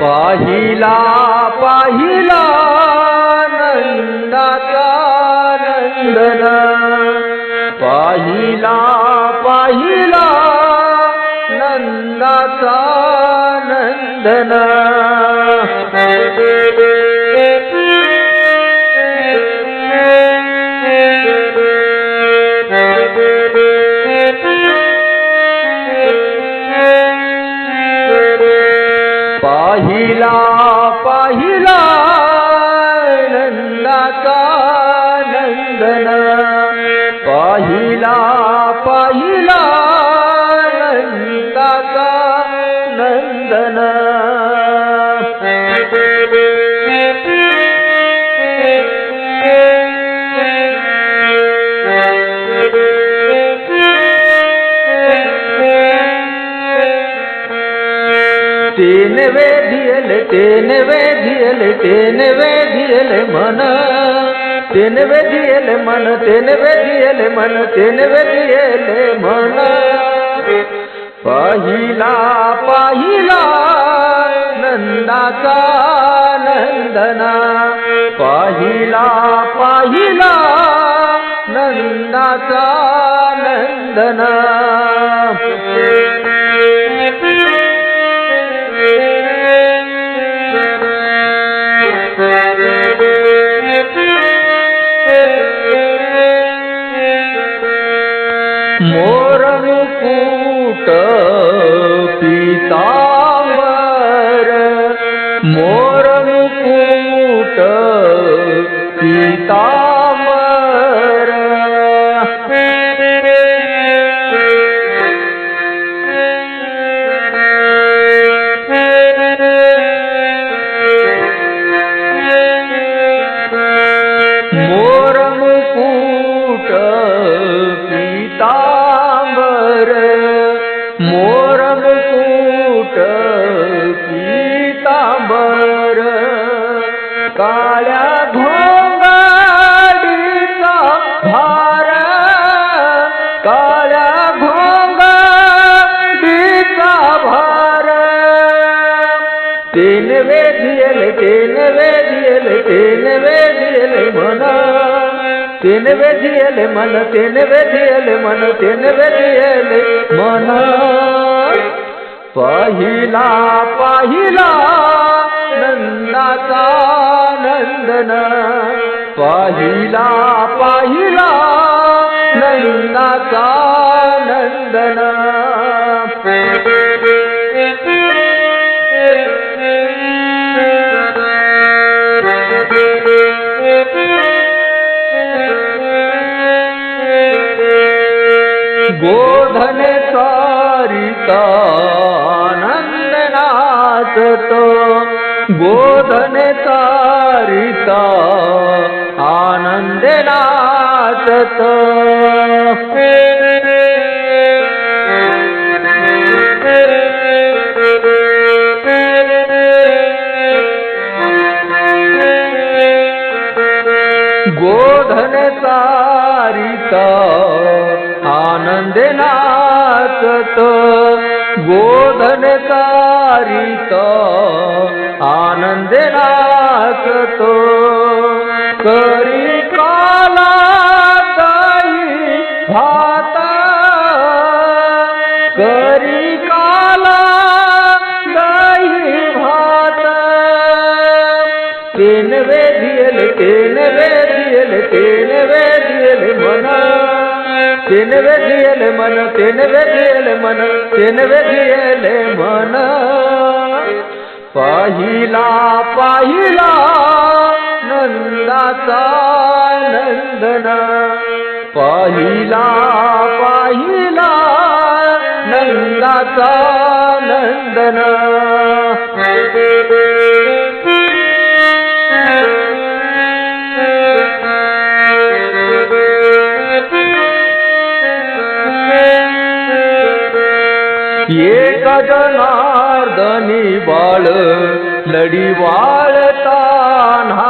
पाहिला पाहिला नंदाचा नंदना पाहिला पाहिला नंदन पाहिला पाहिला नंदन तेन वेधियल तेन वेधियल तेन वेधियल मन तेन वेधियल मन तेन वेधियल मन तेन वेधियल मन पाहिला पाहिला नंदाचा नंदना पाहिला पाहिला नंदाचा नंदना. मोर मुकुट મોર મુકુટ પિતા काळ्या घोंगाडीचा भार काळ्या घोंगाडीचा भार. तीन वेधियल तीन वेधियल तीन वेधियल मन तीन वेधियल मन तीन वेधियल मन तीन वेधियल मन पाहिला पाहिला नंदाचा नंदन. पाहिला पाहिला नंदाचा नंदन. गोधन सारिता आनंद तो. गोधन सारित आनन्दनाचत गोधन तारिता आनन्दनाच तोधन तारि त आनंद नाचत करी काला दाई भात. करी काला दाई भात. तेन वेधियल तेन वेधियल तेन वेधियल मन. तेन वेधियल मन तेन वेधियल मन तेन वेधियल मन. पाहिला पाहिला नंदाचा नंदना. पाहिला पाहिला नंदाचा ये गजना जनार्दनी बाळ लढी वाळताना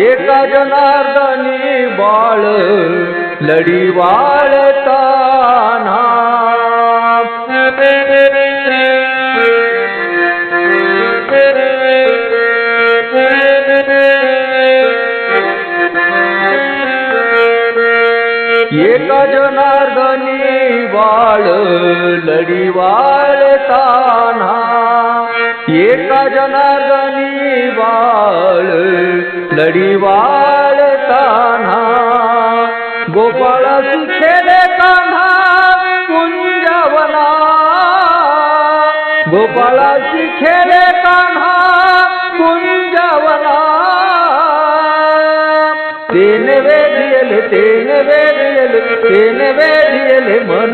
एका जनार्दनी बाळ लढी वाळताना एका जनार्दनी वाळ लढी वाळताना एका जनार्दनी वाळ लढी वाळताना गोपाळाची सुखेले कान्हा कुंजवना. गोपाळ सुखेले कान्हा कुंजवना. तेन वेदियले तेन वेदियले वेदियले मन.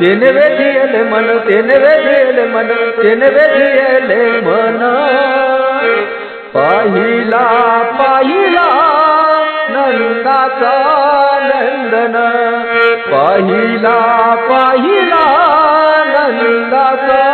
तेन वेदियले मन तेन वेदियले मन तेन वेदियले मन. पाहिला पाहिला नंदाचा नंदन. पाहिला पाहिला नंदाचा